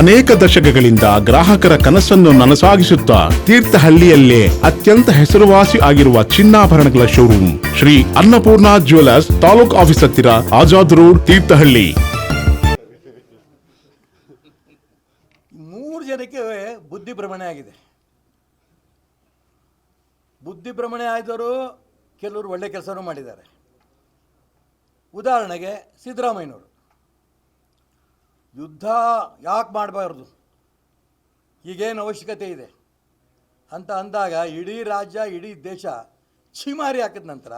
ಅನೇಕ ದಶಕಗಳಿಂದ ಗ್ರಾಹಕರ ಕನಸನ್ನು ನನಸಾಗಿಸುತ್ತಾ ತೀರ್ಥಹಳ್ಳಿಯಲ್ಲೇ ಅತ್ಯಂತ ಹೆಸರುವಾಸಿ ಆಗಿರುವ ಚಿನ್ನಾಭರಣಗಳ showroom Shri Annapurna jewellers taluk office ಹತ್ತಿರ ಆಜಾದ್ ರೋಡ್ ತೀರ್ಥಹಳ್ಳಿ. ಮೂರು ಜನಕ್ಕೆ ಬುದ್ಧಿ ಭ್ರಮಣೆ ಆಗಿದೆ. ಬುದ್ಧಿ ಭ್ರಮಣೆ ಆದವರು ಕೆಲವರು ಒಳ್ಳೆ ಕೆಲಸನೂ ಮಾಡಿದ್ದಾರೆ. ಉದಾಹರಣೆಗೆ ಸಿದ್ದರಾಮಯ್ಯನವರು. ಯುದ್ಧ ಯಾಕೆ ಮಾಡಬಾರ್ದು? ಈಗೇನು ಅವಶ್ಯಕತೆ ಇದೆ? ಅಂತ ಅಂದಾಗ ಇಡೀ ರಾಜ್ಯ, ಇಡೀ ದೇಶ ಛೀಮಾರಿ ಹಾಕಿದ ನಂತರ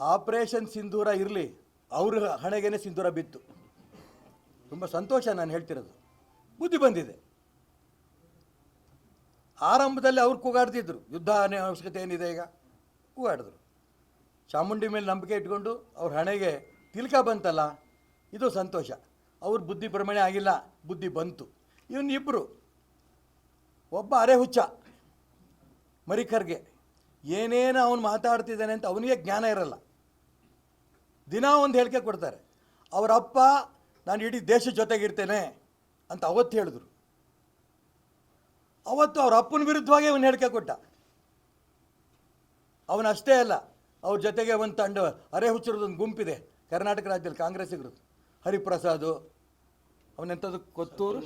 ಆಪರೇಷನ್ ಸಿಂಧೂರ ಇರಲಿ, ಅವ್ರ ಹಣೆಗೇನೆ ಸಿಂಧೂರ ಬಿತ್ತು. ತುಂಬ ಸಂತೋಷ ನಾನು ಹೇಳ್ತಿರೋದು. ಬುದ್ಧಿ ಬಂದಿದೆ. ಆರಂಭದಲ್ಲಿ ಅವ್ರು ಕೂಗಾಡ್ತಿದ್ರು. ಯುದ್ಧ ಅನ್ನೋ ಅವಶ್ಯಕತೆ ಏನಿದೆ ಈಗ? ಕೂಗಾಡಿದ್ರು. ಚಾಮುಂಡಿ ಮೇಲೆ ನಂಬಿಕೆ ಇಟ್ಕೊಂಡು ಅವ್ರ ಹಣೆಗೆ ತಿಲಕ ಬಂತಲ್ಲ, ಇದು ಸಂತೋಷ. ಅವ್ರ ಬುದ್ಧಿ ಪ್ರಮಾಣ ಆಗಿಲ್ಲ, ಬುದ್ಧಿ ಬಂತು. ಇವನ್ ಇಬ್ಬರು ಒಬ್ಬ ಅರೆ ಹುಚ್ಚ, ಮರಿಕರ್ಗೆ. ಏನೇನು ಅವನು ಮಾತಾಡ್ತಿದ್ದಾನೆ ಅಂತ ಅವನಿಗೆ ಜ್ಞಾನ ಇರಲ್ಲ. ದಿನ ಒಂದು ಹೇಳಿಕೆ ಕೊಡ್ತಾರೆ. ಅವರ ಅಪ್ಪ ನಾನು ಇಡೀ ದೇಶ ಜೊತೆಗಿರ್ತೇನೆ ಅಂತ ಅವತ್ತು ಹೇಳಿದ್ರು. ಅವತ್ತು ಅವ್ರ ಅಪ್ಪನ ವಿರುದ್ಧವಾಗಿ ಅವನು ಹೇಳಿಕೆ ಕೊಟ್ಟ. ಅವನಷ್ಟೇ ಅಲ್ಲ ಅವ್ರ ಜೊತೆಗೆ ಒಂದು ತಂಡ ಅರೆ ಹುಚ್ಚರದೊಂದು ಗುಂಪಿದೆ ಕರ್ನಾಟಕ ರಾಜ್ಯದಲ್ಲಿ ಹರಿಪ್ರಸಾದ್ ಹರಿಪ್ರಸಾದು ಅವನೆಂಥದ್ದು ಕೊತ್ತೂರು?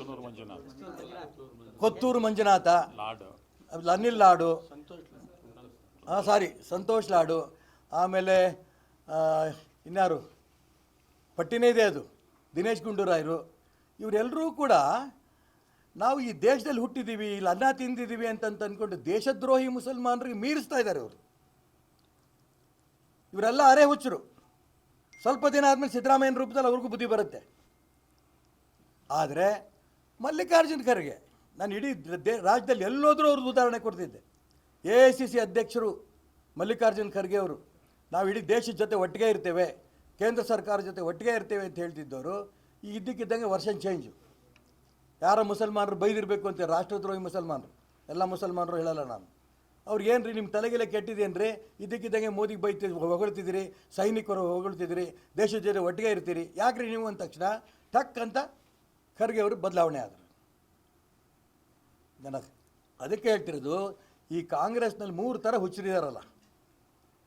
ಕೊತ್ತೂರು ಮಂಜುನಾಥ. ಅನಿಲ್ ಲಾಡು. ಹಾಂ ಸಾರಿ ಸಂತೋಷ್ ಲಾಡು. ಆಮೇಲೆ ಇನ್ನಾರು ಇನ್ಯಾರು? ಪಟ್ಟಿನೇ ಇದೆ ಅದು. ದಿನೇಶ್ ಗುಂಡೂರಾಯರು. ಇವರೆಲ್ಲರೂ ಕೂಡ ನಾವು ಈ ದೇಶದಲ್ಲಿ ಹುಟ್ಟಿದ್ದೀವಿ ಇಲ್ಲಿ ಅನ್ನ ತಿಂದಿದ್ದೀವಿ ಅಂತಂತ ಅಂದ್ಕೊಂಡು ದೇಶದ್ರೋಹಿ ಮುಸಲ್ಮಾನರಿಗೆ ಮೀರಿಸ್ತಾ ಇದ್ದಾರೆ ಅವರು. ಇವರೆಲ್ಲ ಅರೆ ಹುಚ್ಚರು. ಸ್ವಲ್ಪ ದಿನ ಆದಮೇಲೆ ಸಿದ್ದರಾಮಯ್ಯನ ರೂಪದಲ್ಲಿ ಅವ್ರಿಗೂ ಬುದ್ಧಿ ಬರುತ್ತೆ. ಆದರೆ ಮಲ್ಲಿಕಾರ್ಜುನ್ ಖರ್ಗೆ, ನಾನು ಇಡೀ ದೇ ರಾಜ್ಯದಲ್ಲಿ ಎಲ್ಲೋದ್ರೂ ಅವ್ರದ್ದು ಉದಾಹರಣೆ ಕೊಡ್ತಿದ್ದೆ. ಎ ಐ ಸಿ ಸಿ ಅಧ್ಯಕ್ಷರು ಮಲ್ಲಿಕಾರ್ಜುನ್ ಖರ್ಗೆ ಅವರು. ನಾವು ಇಡೀ ದೇಶದ ಜೊತೆ ಒಟ್ಟಿಗೆ ಇರ್ತೇವೆ, ಕೇಂದ್ರ ಸರ್ಕಾರದ ಜೊತೆ ಒಟ್ಟಿಗೆ ಇರ್ತೇವೆ ಅಂತ ಹೇಳ್ತಿದ್ದವರು. ಈ ಇದ್ದಕ್ಕಿದ್ದಂಗೆ ವರ್ಷನ್ ಚೇಂಜು ಯಾರ ಮುಸಲ್ಮಾನರು ಬೈದಿರಬೇಕು ಅಂತ ರಾಷ್ಟ್ರದ್ರೋಹಿ ಮುಸಲ್ಮಾನರು. ಎಲ್ಲ ಮುಸಲ್ಮಾನರು ಹೇಳಲ್ಲ ನಾನು. ಅವ್ರು ಏನು ರೀ ನಿಮ್ಮ ತಲೆಗೆಲ್ಲ ರೀ ಇದಕ್ಕಿದ್ದಂಗೆ ಮೋದಿಗೆ ಬೈತಿ, ಹೊಗಳ್ತಿದ್ದೀರಿ, ಸೈನಿಕರು ಹೊಗಳ್ತಿದ್ದೀರಿ ದೇಶದ ಜೊತೆ ಒಟ್ಟಿಗೆ ಇರ್ತೀರಿ. ಯಾಕ್ರಿ ನೀವು ಅಂದ ತಕ್ಷಣ? ಟಕ್ ಅಂತ ಖರ್ಗೆ ಅವರು ಬದಲಾವಣೆ ಆದರು. ನನಗೆ ಅದಕ್ಕೆ ಹೇಳ್ತಿರೋದು, ಈ ಕಾಂಗ್ರೆಸ್ನಲ್ಲಿ ಮೂರು ಥರ ಹುಚ್ಚರಿದಾರಲ್ಲ.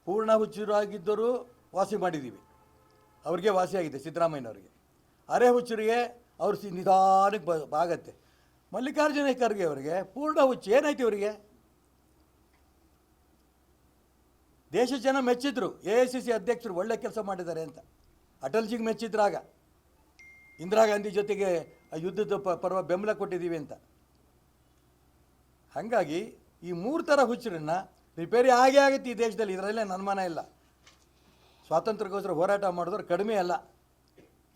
ಪೂರ್ಣ ಹುಚ್ಚರಾಗಿದ್ದರೂ ವಾಸಿ ಮಾಡಿದ್ದೀವಿ. ಅವ್ರಿಗೆ ವಾಸಿಯಾಗಿದೆ ಸಿದ್ದರಾಮಯ್ಯನವ್ರಿಗೆ. ಅರೆ ಹುಚ್ಚರಿಗೆ ಅವ್ರು ಸಿ ನಿಧಾನಕ್ಕೆ ಬ ಆಗತ್ತೆ ಮಲ್ಲಿಕಾರ್ಜುನ ಖರ್ಗೆ ಅವರಿಗೆ ಪೂರ್ಣ ಹುಚ್ಚು. ಏನಾಯ್ತು ಇವರಿಗೆ? ದೇಶ ಜನ ಮೆಚ್ಚಿದ್ರು. ಎ ಐ ಸಿ ಸಿ ಅಧ್ಯಕ್ಷರು ಒಳ್ಳೆ ಕೆಲಸ ಮಾಡಿದ್ದಾರೆ ಅಂತ. ಅಟಲ್ಜಿಗೆ ಮೆಚ್ಚಿದ್ರಾಗ ಇಂದಿರಾ ಗಾಂಧಿ ಜೊತೆಗೆ ಯುದ್ಧದ ಪರ್ವ ಬೆಂಬಲ ಕೊಟ್ಟಿದ್ದೀವಿ ಅಂತ. ಹಾಗಾಗಿ ಈ ಮೂರು ಥರ ಹುಚ್ಚರನ್ನ ರಿಪೇರಿ ಆಗೇ ಆಗುತ್ತೆ ಈ ದೇಶದಲ್ಲಿ. ಇದರಲ್ಲೇ ಅನುಮಾನ ಇಲ್ಲ. ಸ್ವಾತಂತ್ರ್ಯಕ್ಕೋಸ್ಕರ ಹೋರಾಟ ಮಾಡಿದ್ರೆ ಕಡಿಮೆ ಅಲ್ಲ.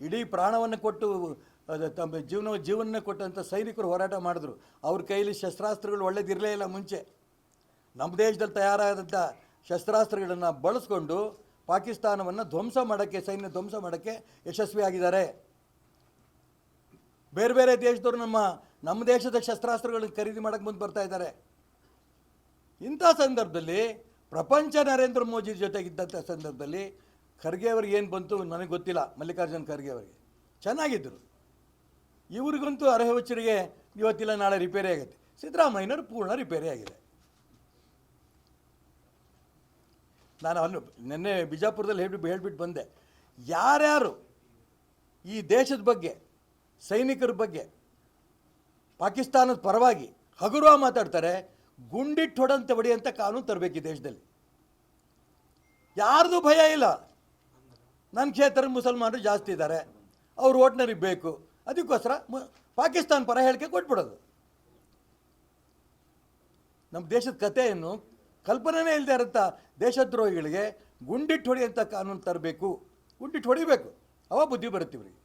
ಇಡೀ ಪ್ರಾಣವನ್ನು ಕೊಟ್ಟು ತಮ್ಮ ಜೀವನ ಜೀವನ ಕೊಟ್ಟಂಥ ಸೈನಿಕರು ಹೋರಾಟ ಮಾಡಿದ್ರು. ಅವ್ರ ಕೈಯಲ್ಲಿ ಶಸ್ತ್ರಾಸ್ತ್ರಗಳು ಒಳ್ಳೇದಿರಲೇ ಇಲ್ಲ ಮುಂಚೆ. ನಮ್ಮ ದೇಶದಲ್ಲಿ ತಯಾರಾದಂಥ ಶಸ್ತ್ರಾಸ್ತ್ರಗಳನ್ನು ಬಳಸ್ಕೊಂಡು ಪಾಕಿಸ್ತಾನವನ್ನು ಧ್ವಂಸ ಮಾಡೋಕ್ಕೆ, ಸೈನ್ಯ ಧ್ವಂಸ ಮಾಡೋಕ್ಕೆ ಯಶಸ್ವಿಯಾಗಿದ್ದಾರೆ. ಬೇರೆ ಬೇರೆ ದೇಶದವರು ನಮ್ಮ ನಮ್ಮ ದೇಶದ ಶಸ್ತ್ರಾಸ್ತ್ರಗಳನ್ನು ಖರೀದಿ ಮಾಡೋಕ್ಕೆ ಮುಂದೆ ಬರ್ತಾ ಇದ್ದಾರೆ. ಇಂಥ ಸಂದರ್ಭದಲ್ಲಿ ಪ್ರಪಂಚ ನರೇಂದ್ರ ಮೋದಿ ಜೊತೆಗಿದ್ದಂಥ ಸಂದರ್ಭದಲ್ಲಿ ಖರ್ಗೆ ಅವರಿಗೆ ಏನು ಬಂತು ನನಗೆ ಗೊತ್ತಿಲ್ಲ, ಮಲ್ಲಿಕಾರ್ಜುನ್ ಖರ್ಗೆ ಅವರಿಗೆ. ಚೆನ್ನಾಗಿದ್ದರು ಇವ್ರಿಗಂತೂ ಅರ್ಹವಚ್ಚರಿಗೆ ಇವತ್ತಿಲ್ಲ, ನಾಳೆ ರಿಪೇರಿ ಆಗುತ್ತೆ. ಸಿದ್ದರಾಮಯ್ಯನವರು ಪೂರ್ಣ ರಿಪೇರಿ ಆಗಿದೆ. ನಾನು ಅಲ್ಲಿ ನಿನ್ನೆ ಬಿಜಾಪುರದಲ್ಲಿ ಹೇಳ್ಬಿಟ್ಟು ಹೇಳ್ಬಿಟ್ಟು ಬಂದೆ. ಯಾರ್ಯಾರು ಈ ದೇಶದ ಬಗ್ಗೆ, ಸೈನಿಕರ ಬಗ್ಗೆ, ಪಾಕಿಸ್ತಾನದ ಪರವಾಗಿ ಹಗುರವ ಮಾತಾಡ್ತಾರೆ ಗುಂಡಿಟ್ಟು ಹೊಡಂತ ಹೊಡೆಯಂಥ ಕಾನೂನು ತರಬೇಕು ಈ ದೇಶದಲ್ಲಿ. ಯಾರ್ದು ಭಯ ಇಲ್ಲ. ನನ್ನ ಕ್ಷೇತ್ರದ ಮುಸಲ್ಮಾನರು ಜಾಸ್ತಿ ಇದ್ದಾರೆ ಅವ್ರು ಓಟ್ನರಿಗೆ ಬೇಕು. ಅದಕ್ಕೋಸ್ಕರ ಪಾಕಿಸ್ತಾನ ಪರ ಹೇಳಿಕೆ ಕೊಟ್ಬಿಡೋದು. ನಮ್ಮ ದೇಶದ ಕಥೆಯನ್ನು ಕಲ್ಪನೆನೇ ಇಲ್ಲದೆ ಇರುತ್ತ ದೇಶದ್ರೋಹಿಗಳಿಗೆ ಗುಂಡಿಟ್ಟು ಹೊಡೆಯಂಥ ಕಾನೂನು ತರಬೇಕು. ಗುಂಡಿಟ್ಟು ಹೊಡಿಬೇಕು. ಅವ ಬುದ್ಧಿ ಬರುತ್ತೆ ಇವ್ರಿಗೆ.